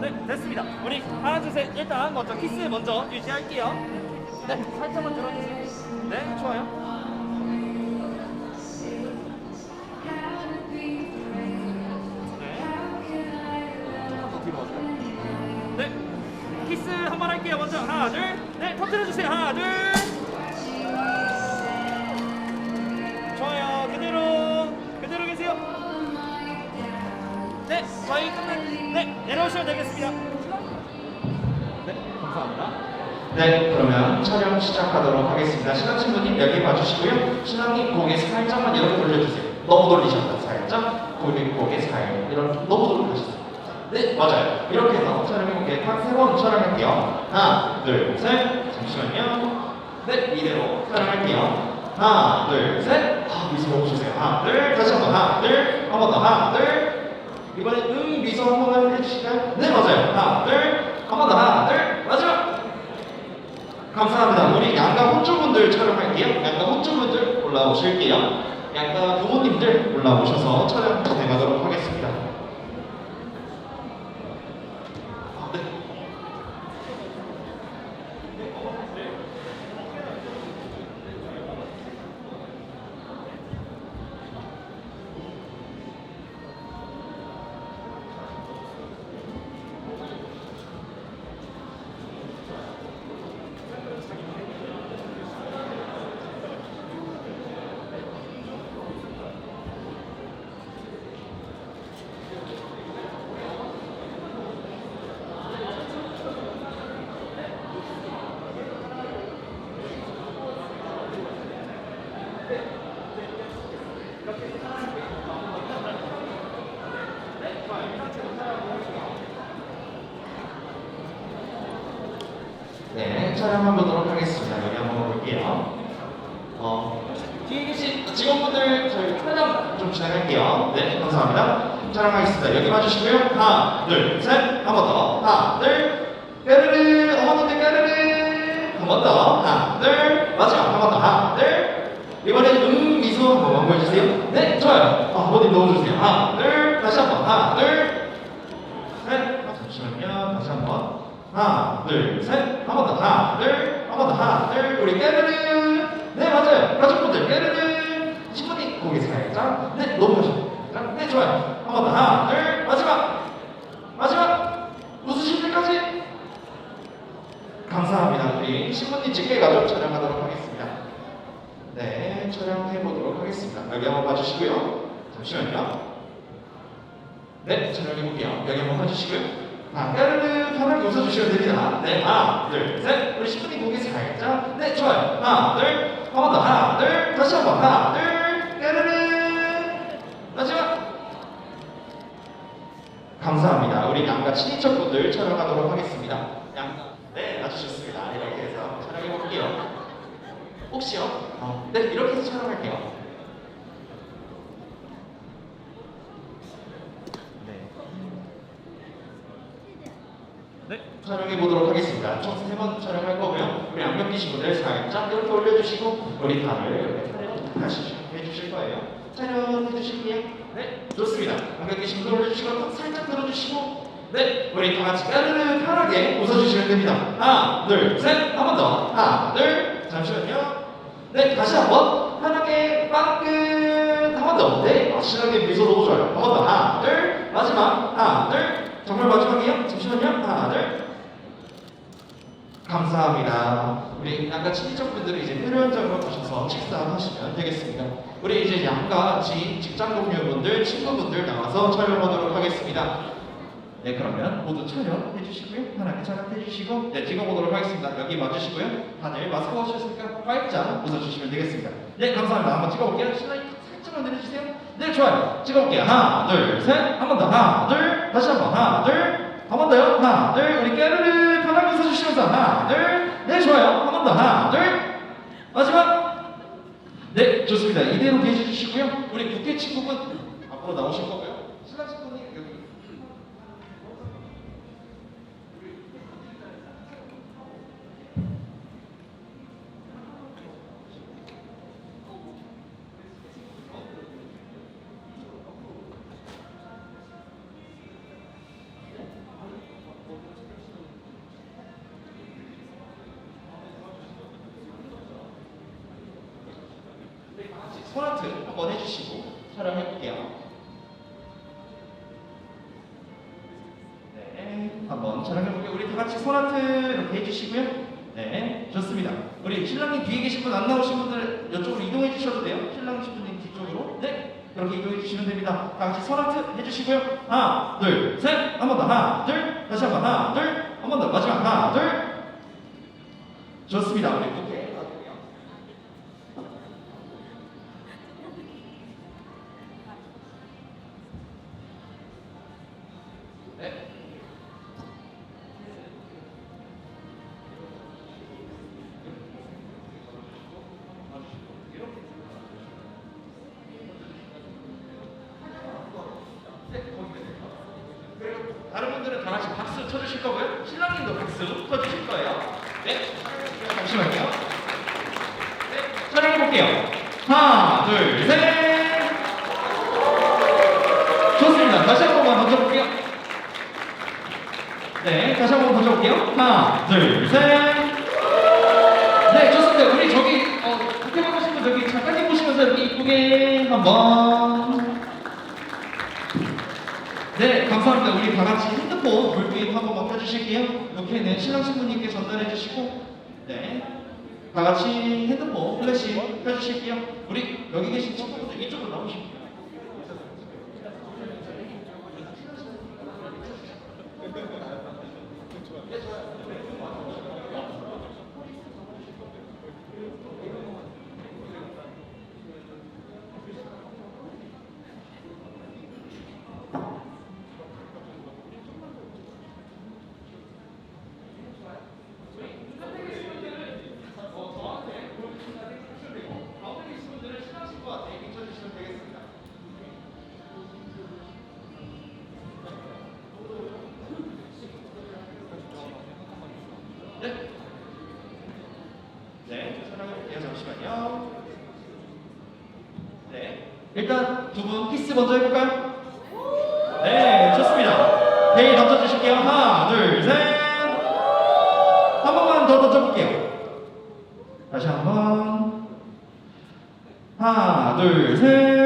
네, 됐습니다. 우리 하나, 둘, 셋. 일단 먼저 키스 먼저 유지할게요. 네, 살짝만 들어주세요. 네, 좋아요. 네. 네, 키스 한 번 할게요. 먼저 하나, 둘. 네, 터뜨려 주세요. 하나, 둘. 좋아요. 그대로, 그대로 계세요. 네, 저희 네, 내려오시면 되겠습니다. 네, 감사합니다. 네, 그러면 촬영 시작하도록 하겠습니다. 신랑 신부님 여기 봐주시고요. 신랑님 고개 살짝만 이렇게 돌려주세요. 너무 돌리셨다. 살짝 고개 고개 살 이렇게 너무 돌리셨어요. 네, 맞아요. 이렇게 해서 촬영해볼게요. 한세번 촬영할게요. 하나, 둘, 셋. 잠시만요. 네, 이대로 촬영할게요. 하나, 둘, 셋. 아, 미소 먹어주세요. 하나, 둘. 다시 한 번. 하나, 둘. 한 번 더. 하나, 둘. 이번에 응 미소 한 번만 해주실까요? 네, 맞아요. 하나, 둘. 한 번 더. 하나, 둘. 마지막. 감사합니다. 우리 양가 호주분들 촬영할게요. 양가 호주분들 올라오실게요. 양가 부모님들 올라오셔서 촬영 진행하도록 하겠습니다. 아, 네. 네, 촬영해 보도록 하겠습니다. 여기 한번 볼게요. 어, 뒤에 계신 직원분들 저희 촬영 좀 진행할게요. 네, 감사합니다. 촬영하겠습니다. 여기 봐주시고요. 하나, 둘, 셋. 한 번 더. 하나, 둘. 까르르. 어머님들 까르르. 한 번 더. 하나, 둘. 마지막 한 번 더. 하나, 둘. 이번엔 음 미소 한 번만 보여주세요. 네, 좋아요. 아, 어머님 넣어주세요. 하나, 둘. 다시 한 번. 하나, 둘. 셋. 아, 잠시만요. 다시 한 번. 하나. 하나, 둘. 한 번 더. 하나, 둘. 우리 깨르르. 네, 맞아요. 가족분들 깨르르. 신부님 고개 살짝. 네, 넘어가시죠. 네, 좋아요. 한 번 더. 하나, 둘. 마지막. 마지막. 웃으실 때까지. 감사합니다. 우리 신부님 직계 가족 촬영하도록 하겠습니다. 네, 촬영해 보도록 하겠습니다. 여기 한번 봐주시고요. 잠시만요. 네, 촬영해 볼게요. 여기 한번 봐주시고요. 아, 까르르 편하게 웃어주시면 됩니다. 네, 하나, 둘, 셋. 우리 신부님 고개 살짝. 네, 좋아요. 하나, 둘. 한 번 더. 하나, 둘. 다시 한 번. 하나, 둘. 까르르. 마지막. 감사합니다. 우리 양가 친인척분들 촬영하도록 하겠습니다. 양가. 네, 와주셨습니다. 이렇게 해서 촬영해 볼게요. 혹시요? 어, 네, 이렇게 해서 촬영할게요. 네. 네, 촬영해 보도록 총세번 촬영할 거고요. 우리 안경 끼신 분들 살짝 이렇게 올려주시고 우리 이렇게 촬영 다시 해주실 거예요. 촬영해 주실게요. 네, 좋습니다. 안경 끼신 분들 올려주시고 턱 살짝 들어주시고 네, 우리 다 같이 까르르 편하게 웃어주시면 됩니다. 하나, 둘, 셋, 한 번 더. 하나, 둘, 잠시만요. 네, 다시 한 번. 편하게 빵끝 한 번 더. 네, 확실하게 미소 너무 좋아요. 한 번 더. 하나, 둘, 마지막. 하나, 둘. 정말 마지막이에요. 잠시만요. 하나, 둘. 감사합니다. 우리 양가 친인척분들이 이제 회료현장으로 가셔서 식사하시면 되겠습니다. 우리 이제 지인, 직장 동료분들, 친구분들 나와서 촬영하도록 하겠습니다. 네, 그러면 모두 촬영해 주시고요. 편하게 촬영해 주시고, 네, 찍어보도록 하겠습니다. 여기 와주시고요. 다들 마스크 하셨으니까 활짝 웃어주시면 되겠습니다. 네, 감사합니다. 한번 찍어볼게요. 신랑이 살짝만 내려주세요. 네, 좋아요. 찍어볼게요. 하나, 둘, 셋. 한 번 더. 하나, 둘. 다시 한 번. 하나, 둘. 한 번 더요. 하나, 둘. 우리 깨르르 편하게 웃어주시면서 하나, 둘. 네, 좋아요. 한 번 더. 하나, 둘. 마지막. 네, 좋습니다. 이대로 계셔 주시고요. 우리 국회 친구분 앞으로 나오실 거고요. 소나트 한번 해주시고 촬영해볼게요. 네, 한번 촬영해볼게요. 우리 다 같이 소나트 이렇게 해주시고요. 네, 좋습니다. 우리 신랑님 뒤에 계신 분 안 나오신 분들 이쪽으로 이동해 주셔도 돼요. 신랑 신부님 뒤쪽으로. 네, 그렇게 이동해 주시면 됩니다. 다 같이 소나트 해주시고요. 하나, 둘, 셋. 한 번 더. 하나, 둘. 다시 한 번. 하나, 둘. 한 번 더. 마지막. 하나, 둘. 좋습니다. 우리 쳐주실 거고요. 신랑님도 박수 쳐주실 거예요. 네. 잠시만요. 네. 촬영해볼게요. 하나, 둘, 셋. 좋습니다. 다시 한 번만 던져볼게요. 네, 다시 한 번 던져볼게요. 하나, 둘, 셋. 네, 좋습니다. 우리 저기 어, 포켓몬 분 저기 작가님 보시면서 이렇게 이쁘게 한번. 네, 감사합니다. 우리 다 같이 핸드폰 볼게임 한 번만 펴주실게요. 이렇게는 신랑 신부님께 전달해 주시고, 네, 다 같이 핸드폰 플래시 펴주실게요. 우리 여기 계신 친구분들 이쪽으로 나오실게요. 가운데 계신 분들은 신랑 신부한테 비춰주시면 되겠습니다. 네. 네, 촬영해볼게요. 잠시만요. 네. 일단 두 분 키스 먼저 해볼까요? 네, 좋습니다. 베일 던져주실게요. 하나, 둘, 셋. 한 번만 더 던져볼게요. 다시 한 번. 하나, 둘, 셋.